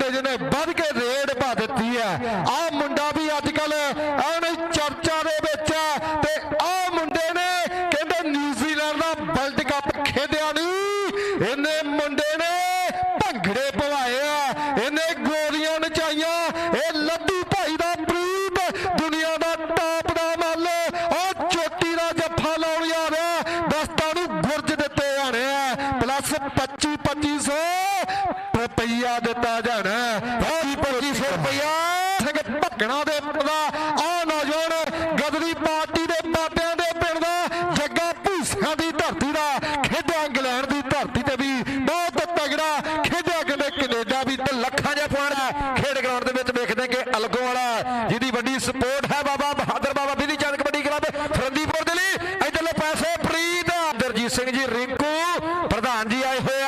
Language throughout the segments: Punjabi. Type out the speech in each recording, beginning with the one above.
ਜਿਹਨੇ ਵੱਧ ਕੇ ਰੇਡ ਪਾ ਦਿੱਤੀ ਹੈ। ਆ ਮੁੰਡਾ ਵੀ ਅੱਜ ਕੱਲ ਐਨ ਚਰਚਾ ਦੇ ਵਿੱਚ ਹੈ ਤੇ ਆ ਮੁੰਡੇ ਨੇ ਕਹਿੰਦੇ ਨਿਊਜ਼ੀਲੈਂਡ ਦਾ ਵਰਲਡ ਕੱਪ ਖੇਡਿਆ ਨਹੀਂ ਇਹਨੇ ਮੁੰਡੇ ਨੇ ਭੰਗੜੇ ਪਵਾਏ ਆ ਇਹਨੇ ਗੋਲੀਆਂ ਨਚਾਈਆਂ ਇਹ ਲੱਡੂ ਭਾਈ ਦਾ ਪ੍ਰੀਤ ਦੁਨੀਆ ਦਾ ਟਾਪ ਦਾ ਮੱਲ ਉਹ ਚੋਟੀ ਦਾ ਜੱਫਾ ਲਾਉਣ ਜਾ ਰਿਹਾ ਦਸਤਾਂ ਨੂੰ ਗੁਰਜ ਦਿੱਤੇ ਜਾਣੇ ਆ ਪਲੱਸ 25 2500 ਰੁਪਈਆ ਦਿੱਤਾ ਜਾਣਾ 25 2500 ਰੁਪਈਆ ਸਿੰਘ ਭੱਗਣਾ ਦੇ ਪਿੰਡ ਦਾ ਆ ਨੌਜਵਾਨ ਗਦਰੀ ਪਾਰਟੀ ਦੇ ਬਾਬਿਆਂ ਦੇ ਪਿੰਡ ਦਾ ਜੱਗਾ ਭੂਸਿਆਂ ਦੀ ਧਰਤੀ ਦਾ ਖੇਡਿਆ ਇੰਗਲੈਂਡ ਦੀ ਧਰਤੀ ਤੇ ਵੀ ਬਹੁਤ ਤਗੜਾ ਖੇਡਿਆ ਕਹਿੰਦੇ ਕੈਨੇਡਾ ਵੀ ਤੇ ਲੱਖਾਂ ਜਿਹਾ ਪੁਆਇੰਟ ਖੇਡ ਗਰਾਊਂਡ ਦੇ ਵਿੱਚ ਵੇਖਦੇ ਕਿ ਅਲਗੋ ਵਾਲਾ ਜਿਹਦੀ ਵੱਡੀ ਸਪੋਰਟ ਹੈ ਬਾਬਾ ਬਹਾਦਰ ਬਾਬਾ ਬਿਧੀ ਚੰਦ ਕਬੱਡੀ ਕਲੱਬ ਫਰੰਦੀਪੁਰ ਦੇ ਲਈ ਇਧਰਲੇ ਪਾਸੇ ਪ੍ਰੀਤ ਅੰਦਰਜੀਤ ਸਿੰਘ ਜੀ ਰਿੰਕੂ ਪ੍ਰਧਾਨ ਜੀ ਆਏ ਹੋਏ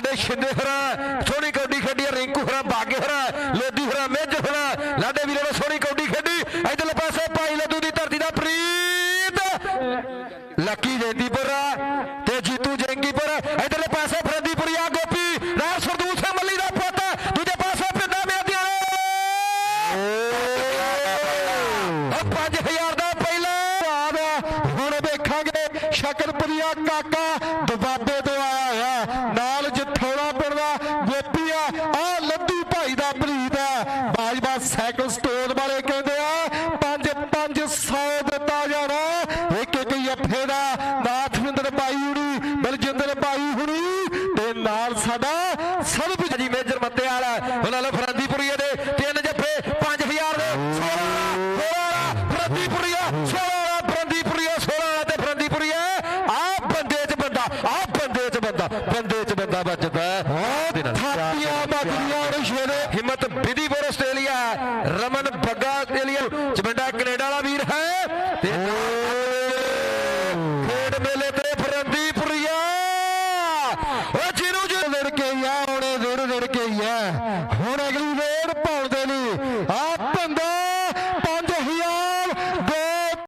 ਸਾਡੇ ਸ਼ਿੰਦੇ ਹਰਾ ਸੋਹਣੀ ਕਬੱਡੀ ਖੇਡੀ ਰਿੰਕੂ ਹਰਾ ਬਾਗੇ ਹਰਾ ਲੋਦੀ ਹਰਾ ਮੇਜਰ ਹਰਾ ਲਾਡੇ ਵੀਰੇ ਨੇ ਸੋਹਣੀ ਕਬੱਡੀ ਖੇਡੀ। ਇਧਰਲੇ ਪਾਸੇ ਭਾਈ ਲੱਡੂ ਦੀ ਧਰਤੀ ਦਾ ਪ੍ਰੀਤ। ਲੱਕੀ ਜੈਂਦੀਪੁਰ ਤੇ ਜੀਤੂ ਜੈਂਗੀਪੁਰ। ਇਧਰਲੇ ਪਾਸੇ ਫਰੰਦੀਪੁਰੀਆ ਗੋਪੀ ਰਾਜ ਸਰਦੂਲ ਸਿੰਘ ਮੱਲੀ ਦਾ ਪੁੱਤ। ਦੂਜੇ ਪਾਸੇ ਪਿੰਡਾ ਮਿਆਦੀਆਂ ਉਹ 5000 ਦਾ ਪਹਿਲਾ ਬਾਦ ਹੁਣ ਵੇਖਾਂਗੇ ਸ਼ਕਰਪੁਰੀਆ ਕਾਕਾ ਦਬਾਬੇ ਤੋਂ ਆਇਆ ਹੈ। ਨਾਲ ਜਠੋੜਾ ਪਿੰਡ ਦਾ ਗੋਪੀ ਆ ਆ ਲੱਡੂ ਭਾਈ ਦਾ ਪ੍ਰੀਤ ਹੈ। ਬਾਜਵਾ ਸਾਈਕਲ ਸਟੋਰ ਵਾਲੇ ਕਹਿੰਦੇ ਆ 5 500 ਦਿੱਤਾ ਜਾਣਾ। ਇੱਕ ਇੱਕ ਜੱਫੇ ਦਾ ਨਾਥਵਿੰਦਰ ਭਾਈ ਹੁਣੀ, ਬਲਜਿੰਦਰ ਭਾਈ ਹੁਣੀ ਤੇ ਨਾਲ ਸਾਡਾ ਸਭ ਜੀ ਮੇਜਰ ਮੱਤੇ ਵਾਲਾ ਉਹਨਾਂ ਨੇ ਫਰੰਦੀਪੁਰੀਏ ਦੇ ਤਿੰਨ ਜੱਫੇ 5000 ਦੇ 16 16 ਫਰੰਦੀਪੁਰੀਆ 16 ਫਰੰਦੀਪੁਰੀਆ 16 ਤੇ ਫਰੰਦੀਪੁਰੀਆ ਆ ਬੰਦੇ 'ਚ ਬੰਦਾ ਆ ਬੰਦੇ 'ਚ ਬੰਦਾ ਬੰਦੇ 'ਚ ਬੰਦਾ ਵੱਜਦਾ ਥਾਪੀਆਂ ਵੱਜਦੀਆਂ ਰਿਸ਼ਵੇ Himmat Vidhipur Australia Raman Bagga Australia. Chamanda Canada ਵਾਲਾ ਵੀਰ ਹੈ। ਤੇ ਖੇਡ ਮੇਲੇ ਤੇ ਫਰੰਦੀਪੁਰੀਆ। ਉਹ ਜਿਹਨੂੰ ਲੜ ਕੇ ਆ ਹੁਣੇ ਰੜ ਰੜ ਕੇ ਆ ਹੁਣ ਅਗਲੀ ਵੇੜ ਦੇ ਲਈ